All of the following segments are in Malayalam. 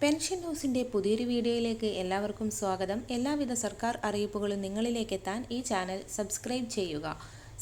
പെൻഷൻ ഹൗസിന്റെ പുതിയൊരു വീഡിയോയിലേക്ക് എല്ലാവർക്കും സ്വാഗതം. എല്ലാവിധ സർക്കാർ അറിയിപ്പുകളും നിങ്ങളിലേക്ക് എത്താൻ ഈ ചാനൽ സബ്സ്ക്രൈബ് ചെയ്യുക.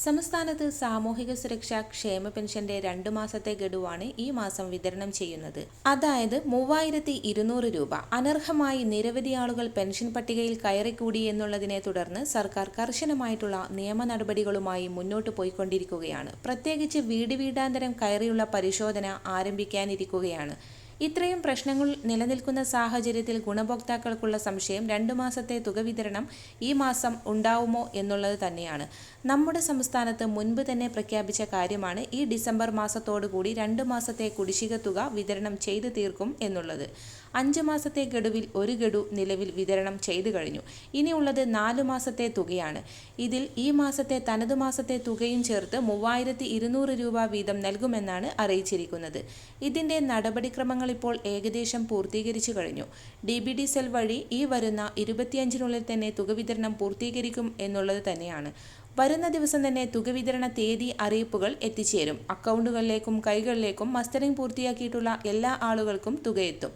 സംസ്ഥാനത്ത് സാമൂഹിക സുരക്ഷാ ക്ഷേമ പെൻഷന്റെ രണ്ടു മാസത്തെ ഗഡുവാണ് ഈ മാസം വിതരണം ചെയ്യുന്നത്. അതായത് മൂവായിരത്തി ഇരുന്നൂറ് രൂപ. അനർഹമായി നിരവധി ആളുകൾ പെൻഷൻ പട്ടികയിൽ കയറിക്കൂടി എന്നുള്ളതിനെ തുടർന്ന് സർക്കാർ കർശനമായിട്ടുള്ള നിയമ നടപടികളുമായി മുന്നോട്ട് പോയിക്കൊണ്ടിരിക്കുകയാണ്. പ്രത്യേകിച്ച് വീട് വീടാന്തരം കയറിയുള്ള പരിശോധന ആരംഭിക്കാനിരിക്കുകയാണ്. ഇത്രയും പ്രശ്നങ്ങൾ നിലനിൽക്കുന്ന സാഹചര്യത്തിൽ ഗുണഭോക്താക്കൾക്കുള്ള സംശയം രണ്ടു മാസത്തെ തുക വിതരണം ഈ മാസം ഉണ്ടാവുമോ എന്നുള്ളത് തന്നെയാണ്. നമ്മുടെ സംസ്ഥാനത്ത് മുൻപ് തന്നെ പ്രഖ്യാപിച്ച കാര്യമാണ് ഈ ഡിസംബർ മാസത്തോടുകൂടി രണ്ട് മാസത്തെ കുടിശ്ശിക തുക വിതരണം ചെയ്തു തീർക്കും എന്നുള്ളത്. അഞ്ച് മാസത്തെ ഗഡുവിൽ ഒരു ഗഡു നിലവിൽ വിതരണം ചെയ്തു കഴിഞ്ഞു. ഇനിയുള്ളത് നാലു മാസത്തെ തുകയാണ്. ഇതിൽ ഈ മാസത്തെ തനതു മാസത്തെ തുകയും ചേർത്ത് മൂവായിരത്തി രൂപ വീതം നൽകുമെന്നാണ് അറിയിച്ചിരിക്കുന്നത്. ഇതിന്റെ നടപടിക്രമങ്ങൾ ഇപ്പോൾ ഏകദേശം പൂർത്തീകരിച്ചു കഴിഞ്ഞു. ഡി ബി ഡി സെൽ വഴി ഈ വരുന്ന ഇരുപത്തിയഞ്ചിനുള്ളിൽ തന്നെ തുക വിതരണം പൂർത്തീകരിക്കും എന്നുള്ളത് തന്നെയാണ്. വരുന്ന ദിവസം തന്നെ തുക വിതരണ തീയതി അറിയിപ്പുകൾ എത്തിച്ചേരും. അക്കൗണ്ടുകളിലേക്കും കൈകളിലേക്കും മസ്റ്ററിംഗ് പൂർത്തിയാക്കിയിട്ടുള്ള എല്ലാ ആളുകൾക്കും തുകയെത്തും.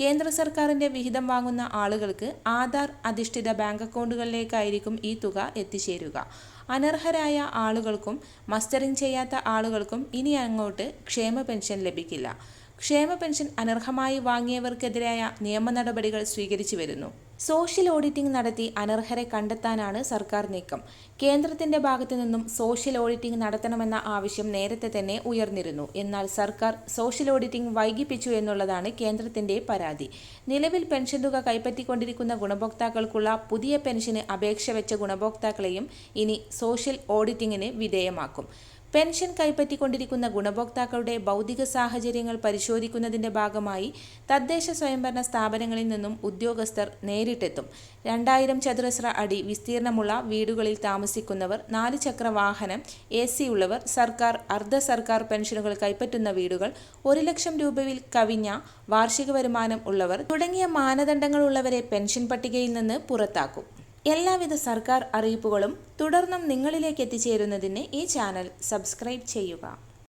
കേന്ദ്ര സർക്കാരിന്റെ വിഹിതം വാങ്ങുന്ന ആളുകൾക്ക് ആധാർ അധിഷ്ഠിത ബാങ്ക് അക്കൗണ്ടുകളിലേക്കായിരിക്കും ഈ തുക എത്തിച്ചേരുക. അനർഹരായ ആളുകൾക്കും മസ്റ്ററിംഗ് ചെയ്യാത്ത ആളുകൾക്കും ഇനി അങ്ങോട്ട് ക്ഷേമ പെൻഷൻ ലഭിക്കില്ല. ക്ഷേമ പെൻഷൻ അനർഹമായി വാങ്ങിയവർക്കെതിരായ നിയമ നടപടികൾ സ്വീകരിച്ചു വരുന്നു സോഷ്യൽ ഓഡിറ്റിംഗ് നടത്തി അനർഹരെ കണ്ടെത്താനാണ് സർക്കാർ നീക്കം. കേന്ദ്രത്തിന്റെ ഭാഗത്തു നിന്നും സോഷ്യൽ ഓഡിറ്റിംഗ് നടത്തണമെന്ന ആവശ്യം നേരത്തെ തന്നെ ഉയർന്നിരുന്നു. എന്നാൽ സർക്കാർ സോഷ്യൽ ഓഡിറ്റിംഗ് വൈകിപ്പിച്ചു എന്നുള്ളതാണ് കേന്ദ്രത്തിന്റെ പരാതി. നിലവിൽ പെൻഷൻ തുക കൈപ്പറ്റിക്കൊണ്ടിരിക്കുന്ന ഗുണഭോക്താക്കൾക്കുള്ള പുതിയ പെൻഷന് അപേക്ഷ വെച്ച ഗുണഭോക്താക്കളെയും ഇനി സോഷ്യൽ ഓഡിറ്റിംഗിന് വിധേയമാക്കും. പെൻഷൻ കൈപ്പറ്റിക്കൊണ്ടിരിക്കുന്ന ഗുണഭോക്താക്കളുടെ ഭൗതിക സാഹചര്യങ്ങൾ പരിശോധിക്കുന്നതിന്റെ ഭാഗമായി തദ്ദേശ സ്വയംഭരണ സ്ഥാപനങ്ങളിൽ നിന്നും ഉദ്യോഗസ്ഥർ നേരിട്ടെത്തും രണ്ടായിരം ചതുരശ്ര അടി വിസ്തീർണമുള്ള വീടുകളിൽ താമസിക്കുന്നവർ നാല് ചക്ര വാഹനം എ സി ഉള്ളവർ സർക്കാർ അർദ്ധ സർക്കാർ പെൻഷനുകൾ കൈപ്പറ്റുന്ന വീടുകൾ ഒരു ലക്ഷം രൂപയിൽ കവിഞ്ഞ വാർഷിക വരുമാനം ഉള്ളവർ തുടങ്ങിയ മാനദണ്ഡങ്ങളുള്ളവരെ പെൻഷൻ പട്ടികയിൽ നിന്ന് പുറത്താക്കും. എല്ലാവിധ സർക്കാർ അറിയിപ്പുകളും തുടർന്നും നിങ്ങളിലേക്ക് എത്തിച്ചേരുന്നതിന് ഈ ചാനൽ സബ്സ്ക്രൈബ് ചെയ്യുക.